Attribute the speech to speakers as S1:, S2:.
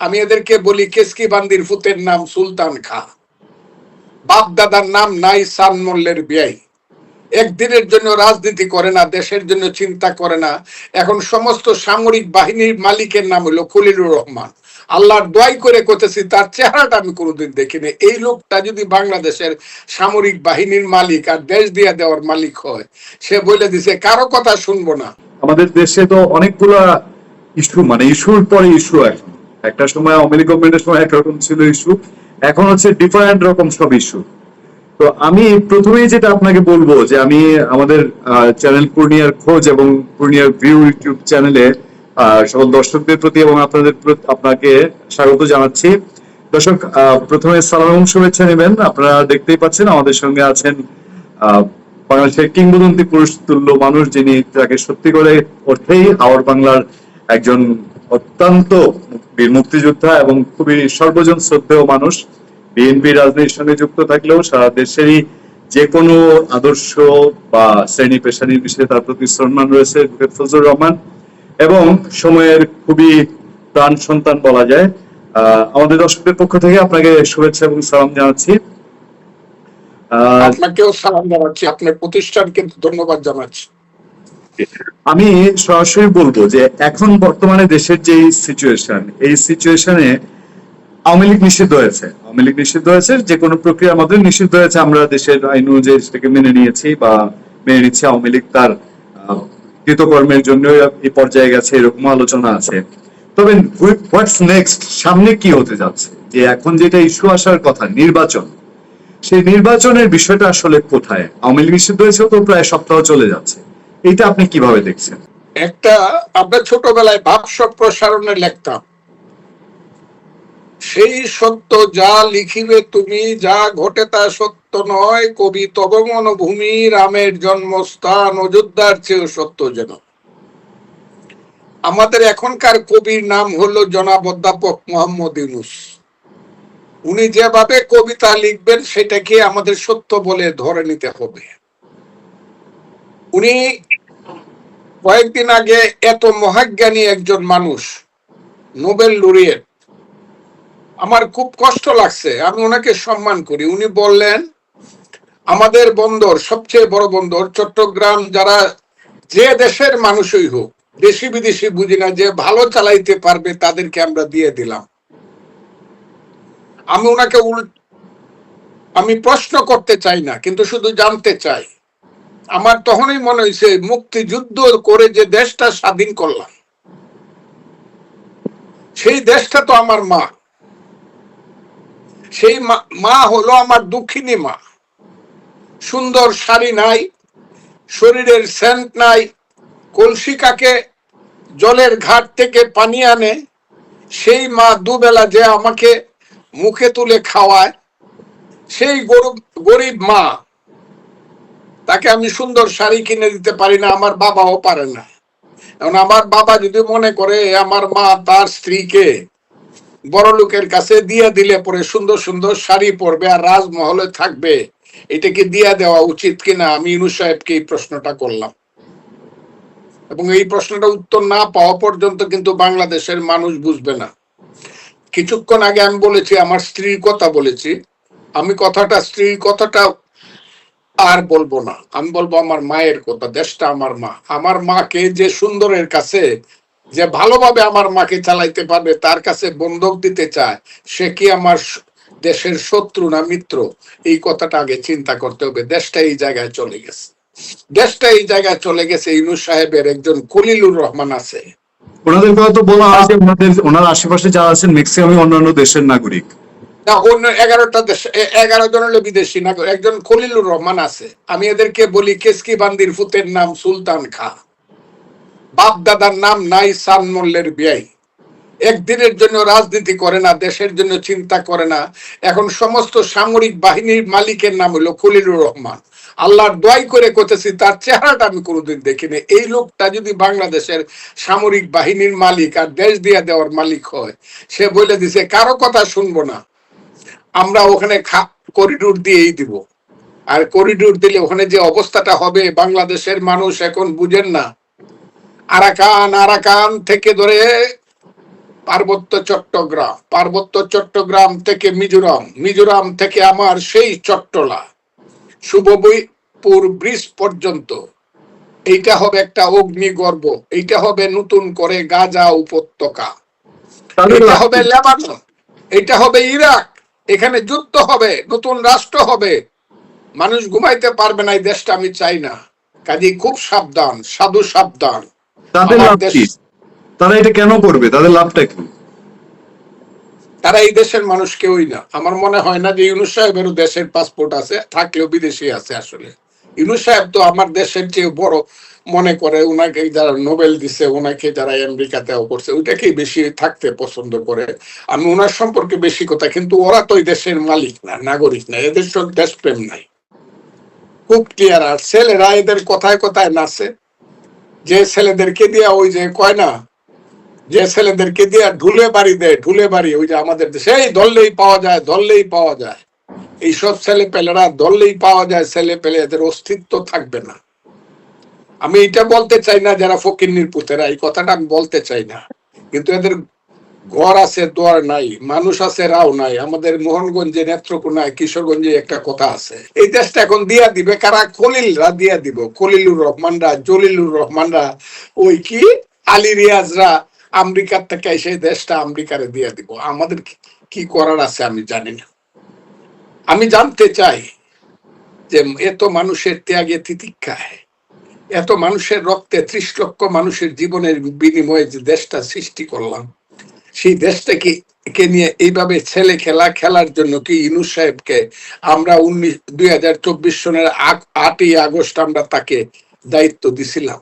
S1: আমি এদেরকে বলি, কেসকি বান্দির ফুতের নাম সুলতান খা। বাপ দাদার নাম নাই সান মোল্লের বিয়াই। একদিনের জন্য রাজনীতি করে না, দেশের জন্য চিন্তা করে না। এখন সমস্ত সামরিক বাহিনীর মালিকের নাম হলো খলিলুর রহমান। আল্লাহর দোয়াই করে করতেছি তার চেহারাটা আমি কোনোদিন দেখিনি। এই লোকটা যদি বাংলাদেশের সামরিক বাহিনীর মালিক আর দেশ দিয়ে দেওয়ার মালিক হয়, সে বলে দিছে, কারও কথা শুনব না।
S2: আমাদের দেশে তো অনেকগুলা ইস্যু মানে ইস্যুর পরে ইস্যু এখন একটা সময় লীগ গভর্নমেন্টের সময় একরকম ছিল ইস্যু এখন হচ্ছে ডিফারেন্ট রকম সব ইস্যু তো আমি প্রথমেই যেটা আপনাকে বলব যে আমি আমাদের চ্যানেল পূর্ণিয়ার খোঁজ এবং পূর্ণিয়ার ভিউ ইউটিউব চ্যানেলে সকল দর্শকদের প্রতি এবং আপনাদের আপনাকে স্বাগত জানাচ্ছি। দর্শক প্রথমে সালাম শুভেচ্ছা নেবেন। আপনারা দেখতেই পাচ্ছেন আমাদের সঙ্গে আছেন বাংলাদেশের কিংবদন্তি পুরুষ, তুল্য মানুষ যিনি তাকে সত্যি করে অর্থেই আওয়ার বাংলার একজন অত্যন্ত মুক্তিযোদ্ধা এবং খুবই সর্বজন শ্রদ্ধেয় মানুষ। বিএনপি রাজনীতির সঙ্গে যুক্ত থাকলেও সারা দেশেরই যে কোনো আদর্শ বা শ্রেণি পেশা নির্বিশেষে তার প্রতি সম্মান রয়েছে ফজলুর রহমান। এবং সময়ের খুবই প্রাণ সন্তান বলা যায়। আমাদের দর্শকদের পক্ষ থেকে আপনাকে শুভেচ্ছা এবং সালাম জানাচ্ছি।
S1: আপনাকেও সালাম জানাচ্ছি, আপনার প্রতিষ্ঠান কিন্তু ধন্যবাদ জানাচ্ছি।
S2: আমি সরাসরি বলব যে এখন বর্তমানে দেশের যে সিচুয়েশন এই সিচুয়েশনে আওয়ামী লীগ নিষিদ্ধ হয়েছে। আওয়ামী লীগ নিষিদ্ধ হয়েছে, যে কোনো প্রক্রিয়ার মাধ্যমে নিষিদ্ধ হয়েছে। আমরা দেশের আইন অনুযায়ী সেটাকে মেনে নিয়েছি বা মেনে নিচ্ছি। আওয়ামী লীগ তার কৃতকর্মের জন্য এই পর্যায়ে গেছে, এরকম আলোচনা আছে। তবে হোয়াটস নেক্সট সামনে কি হতে যাচ্ছে? যে এখন যেটা ইস্যু আসার কথা, নির্বাচন। সেই নির্বাচনের বিষয়টা আসলে কোথায়? আওয়ামী লীগ নিষিদ্ধ হয়েছে তো প্রায় সপ্তাহ চলে যাচ্ছে। এটা আপনি কীভাবে দেখছেন?
S1: একটা আমরা ছোটবেলায় ভাবসব প্রসারণে লিখতাম সেই সত্য যা লিখিবে তুমি, যা ঘটে তা সত্য নয়, কবি তব মনভূমি রামের জন্মস্থান, অযোধ্যার চেয়েও সত্য যেন। আমাদের এখনকার কবির নাম হলো জনাব অধ্যাপক মোহাম্মদ ইউনুস। উনি যেভাবে কবিতা লিখবেন, সেটাকে আমাদের সত্য বলে ধরে নিতে হবে। উনি কয়েকদিন আগে এত মহাজ্ঞানী একজন মানুষ, নোবেল লুরিয়েট। আমার খুব কষ্ট লাগছে, আমি ওনাকে সম্মান করি। উনি বললেন, আমাদের বন্দর, সবচেয়ে বড় বন্দর, চট্টগ্রাম যারা যে দেশের মানুষই হোক, দেশি বিদেশি বুঝি না, যে ভালো চালাইতে পারবে তাদেরকে আমরা দিয়ে দিলাম। আমি ওনাকে উল, আমি প্রশ্ন করতে চাই না, কিন্তু শুধু জানতে চাই। আমার তখনই মনে হয়েছে, মুক্তিযুদ্ধ করে যে দেশটা স্বাধীন করলাম, সেই দেশটা তো আমার মা। সেই মা- হলো আমার দুঃখিনী মা। সুন্দর শাড়ি নাই, শরীরের সেন্ট নাই কলসিকাকে জলের ঘাট থেকে পানি আনে, সেই মা দুবেলা যে আমাকে মুখে তুলে খাওয়ায়, সেই গরিব মা তাকে আমি সুন্দর শাড়ি কিনে দিতে পারি না, আমার বাবাও পারে না। এখন আমার বাবা যদি মনে করে আমার মা তার স্ত্রীকে বড় লোকের কাছে দিয়ে দিলে পরে সুন্দর সুন্দর শাড়ি পরবে আর রাজমহলে থাকবে এটা কি দিয়া দেওয়া উচিত কিনা আমি ইনু সাহেবকে এই প্রশ্নটা করলাম। এবং এই প্রশ্নটা উত্তর না পাওয়া পর্যন্ত কিন্তু বাংলাদেশের মানুষ বুঝবে না। কিছুক্ষণ আগে আমি বলেছি, আমার স্ত্রীর কথা বলেছি। আমি কথাটা, স্ত্রীর কথাটা আর বলব না। আমি বলব আমার মায়ের কথা, দেশটা আমার মা। আমার মাকে যে সুন্দরের কাছে, যে ভালোভাবে আমার মাকে চালাইতে পারবে, তার কাছে বন্ধক দিতে চায়, সে কি আমার দেশের শত্রু না মিত্র? এই কথাটা আগে চিন্তা করতে হবে। দেশটা এই জায়গায় চলে গেছে। দেশটা এই জায়গায় চলে গেছে। ইনু সাহেবের একজন কলিলুর রহমান আছে।
S2: ওনাদের কথা তো বলা হয় ওনাদের ওনার আশেপাশে যারা আছেন ম্যাক্সিমামই অন্যান্য দেশের নাগরিক।
S1: না, অন্য এগারোটা দেশ এগারো বিদেশি না, একজন খলিলুর রহমান আছে। আমি এদেরকে বলি কেসকি বান্দির ফুতের নাম সুলতান খা। বাপ দাদার নাম নাই সান বিয়াই। একদিনের জন্য রাজনীতি করে না, দেশের জন্য চিন্তা করে না। এখন সমস্ত সামরিক বাহিনীর মালিকের নাম হলো খলিলুর রহমান। আল্লাহর দোয়াই করে করতেছি তার চেহারাটা আমি কোনোদিন দেখিনি। এই লোকটা যদি বাংলাদেশের সামরিক বাহিনীর মালিক আর দেশ দিয়া দেওয়ার মালিক হয়, সে বলে দিছে, কারও কথা শুনব না। আমরা ওখানে করিডোর দিয়েই দিব। আর করিডোর দিলে ওখানে যে অবস্থাটা হবে বাংলাদেশের মানুষ এখন বুঝেন না। আরাকান আরাকান থেকে ধরে পার্বত্য চট্টগ্রাম পার্বত্য চট্টগ্রাম থেকে মিজোরাম মিজোরাম থেকে আমার সেই চট্টলা শুভপুর ব্রিজ পর্যন্ত। এইটা হবে একটা অগ্নিগর্ভ এইটা হবে নতুন করে গাজা উপত্যকা। এটা হবে? লেবানন এটা হবে ইরাক। এখানে যুদ্ধ হবে নতুন রাষ্ট্র হবে। মানুষ ঘুমাইতে পারবে না এই দেশটা আমি চাই না। কাজে খুব সাবধান সাধু সাবধান।
S2: তাদের লাভ কি? তারা এটা কেন করবে? তাদের লাভটা কি?
S1: তারা এই দেশের মানুষ কেউই না। আমার মনে হয় না যে ইউনুস সাহেবেরও দেশের পাসপোর্ট আছে থাকলেও বিদেশি আছে আসলে। ইউনুস সাহেব তো আমার দেশের চেয়ে বড় মনে করে ওনাকে যারা নোবেল দিছে ওনাকে যারা আমেরিকাতেও করছে, ওইটাকেই বেশি থাকতে পছন্দ করে। আমি ওনার সম্পর্কে বেশি কথা, কিন্তু ওরা তো দেশের মালিক না, নাগরিক না, এদের সব দেশপ্রেম নাই। খুব ক্লিয়ার আর ছেলেরা এদের কথায় কথায় নাচে। যে ছেলেদেরকে দিয়া ওই যে কয় না, যে ছেলেদেরকে দিয়ে ঢুলে বাড়ি দেয়, ঢুলে বাড়ি, ওই যে আমাদের দেশে, এই ধরলেই পাওয়া যায়, ধরলেই পাওয়া যায়। এইসব ছেলে পেলেরা ধরলেই পাওয়া যায় ছেলে পেলে এদের অস্তিত্ব থাকবে না। আমি এটা বলতে চাই না যারা ফকিন্নির পুতেরা, এই কথাটা আমি বলতে চাই না। কিন্তু এদের ঘর আছে, দোয়ার নাই, মানুষ আছে, রাও নাই। আমাদের মোহনগঞ্জে নেত্রকোনায় কিশোরগঞ্জে একটা কথা আছে। এই দেশটা এখন দিয়া দিবে কারা? খলিলরা দিয়া দিব। খলিলুর রহমানরা, জলিলুর রহমানরা, ওই কি? আলী রিয়াজরা আমেরিকার থেকে এসে দেশটা আমেরিকারে দিয়ে দিব। আমাদের কি করার আছে আমি জানি না। আমি জানতে চাই যে এত মানুষের ত্যাগে তিতিক্ষায়, এত মানুষের রক্তে ত্রিশ লক্ষ মানুষের জীবনের বিনিময়ে যে দেশটা সৃষ্টি করলাম, সেই দেশটাকে, কে নিয়ে এইভাবে ছেলে খেলা, খেলার জন্য কি ইনুস সাহেবকে আমরা উনিশ, দুই হাজার চব্বিশ সনের আট- আটই আগস্ট আমরা তাকে দায়িত্ব দিছিলাম?